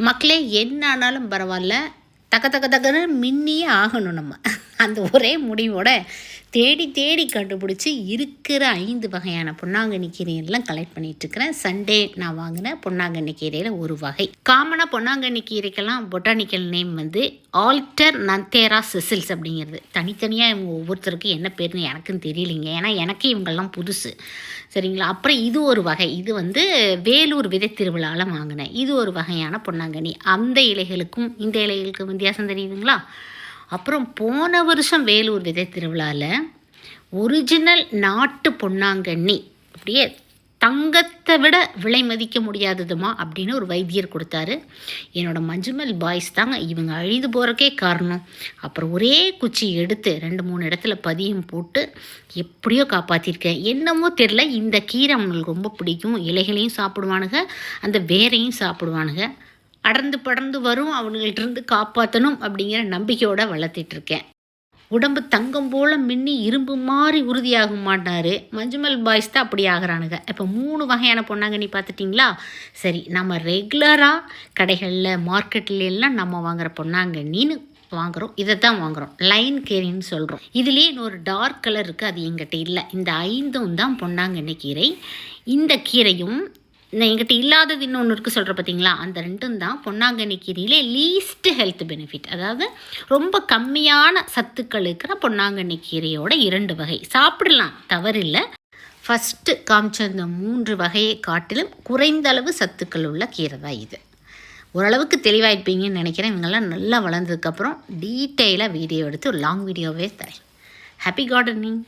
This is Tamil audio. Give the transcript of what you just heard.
மக்களே என்ன ஆனாலும் பரவாயில்ல. தக்க தக்க தக்கன்னு மின்னியே ஆகணும் நம்ம. அந்த ஒரே முடிவோட தேடி தேடி கண்டுபிடிச்சி இருக்கிற ஐந்து வகையான பொன்னாங்கண்ணி கீரையெல்லாம் கலெக்ட் பண்ணிட்டு இருக்கிறேன் சண்டே நான் வாங்கின பொன்னாங்கண்ணி கீரையில் ஒரு வகை. காமனாக பொன்னாங்கண்ணி கீரைக்கெல்லாம் பொட்டானிக்கல் நேம் வந்து ஆல்டர் நந்தேரா செசில்ஸ் அப்படிங்கிறது. தனித்தனியாக இவங்க ஒவ்வொருத்தருக்கும் என்ன பேர்னு எனக்கும் தெரியலைங்க. ஏன்னா எனக்கு இவங்கெல்லாம் புதுசு. சரிங்களா? அப்புறம் இது ஒரு வகை. இது வந்து வேலூர் விதை திருவிழாவில் வாங்கினேன். இது ஒரு வகையான பொன்னாங்கண்ணி அந்த இலைகளுக்கும் இந்த இலைகளுக்கும் வித்தியாசம் தெரியுதுங்களா? அப்புறம் போன வருஷம் வேலூர் விதை திருவிழாவில் ஒரிஜினல் நாட்டு பொன்னாங்கண்ணி அப்படியே தங்கத்தை விட விலை மதிக்க முடியாததுமா அப்படின்னு ஒரு வைத்தியர் கொடுத்தாரு. என்னோடய மஞ்சுமல் பாய்ஸ் தாங்க இவங்க அழிந்து போகிறக்கே காரணம். அப்புறம் ஒரே குச்சி எடுத்து ரெண்டு மூணு இடத்துல பதியம் போட்டு எப்படியோ காப்பாற்றிருக்கேன் என்னமோ தெரில இந்த கீரை அவங்களுக்கு ரொம்ப பிடிக்கும். இலைகளையும் சாப்பிடுவானுங்க அந்த வேரையும் சாப்பிடுவானுங்க. அடர்ந்து படர்ந்து வரும் அவனுங்கள்ட்ட காப்பாற்றணும் அப்படிங்கிற நம்பிக்கையோட வளர்த்திட்ருக்கேன் உடம்பு தங்கம் போல் மின்னி இரும்பு மாதிரி உறுதியாக மாட்டார். மஞ்சுமல் பாய்ஸ் தான் அப்படி ஆகிறானுங்க. இப்போ மூணு வகையான பொன்னாங்கண்ணி பார்த்துட்டிங்களா? சரி நம்ம ரெகுலராக கடைகளில் மார்க்கெட்டில் எல்லாம் நம்ம வாங்குகிற பொன்னாங்கண்ணின்னு வாங்குகிறோம் இதை தான் வாங்குகிறோம் லைன் கேரின்னு சொல்கிறோம் இதுலேயே இன்னொரு டார்க் கலர் இருக்குது அது எங்கிட்ட இல்லை. இந்த ஐந்தும் தான் பொன்னாங்கண்ணி கீரை. இந்த கீரையும் இந்த எங்கிட்ட இல்லாதது இன்னொன்று இருக்குது சொல்கிற பார்த்தீங்களா அந்த ரெண்டும் தான் பொன்னாங்கண்ணி கீரையிலே லீஸ்ட் ஹெல்த் பெனிஃபிட் அதாவது ரொம்ப கம்மியான சத்துக்கள் இருக்கிற பொன்னாங்கண்ணி கீரையோட இரண்டு வகை. சாப்பிடலாம் தவறில்லை. ஃபஸ்ட்டு காமிச்ச இந்த மூன்று வகையை காட்டிலும் குறைந்த அளவு சத்துக்கள் உள்ள கீரை தான் இது. ஓரளவுக்கு தெளிவாயிருப்பீங்கன்னு நினைக்கிறேன். இவங்கெல்லாம் நல்லா வளர்ந்ததுக்கப்புறம் டீட்டெயிலாக வீடியோ எடுத்து ஒரு லாங் வீடியோவே தரேன். Happy gardening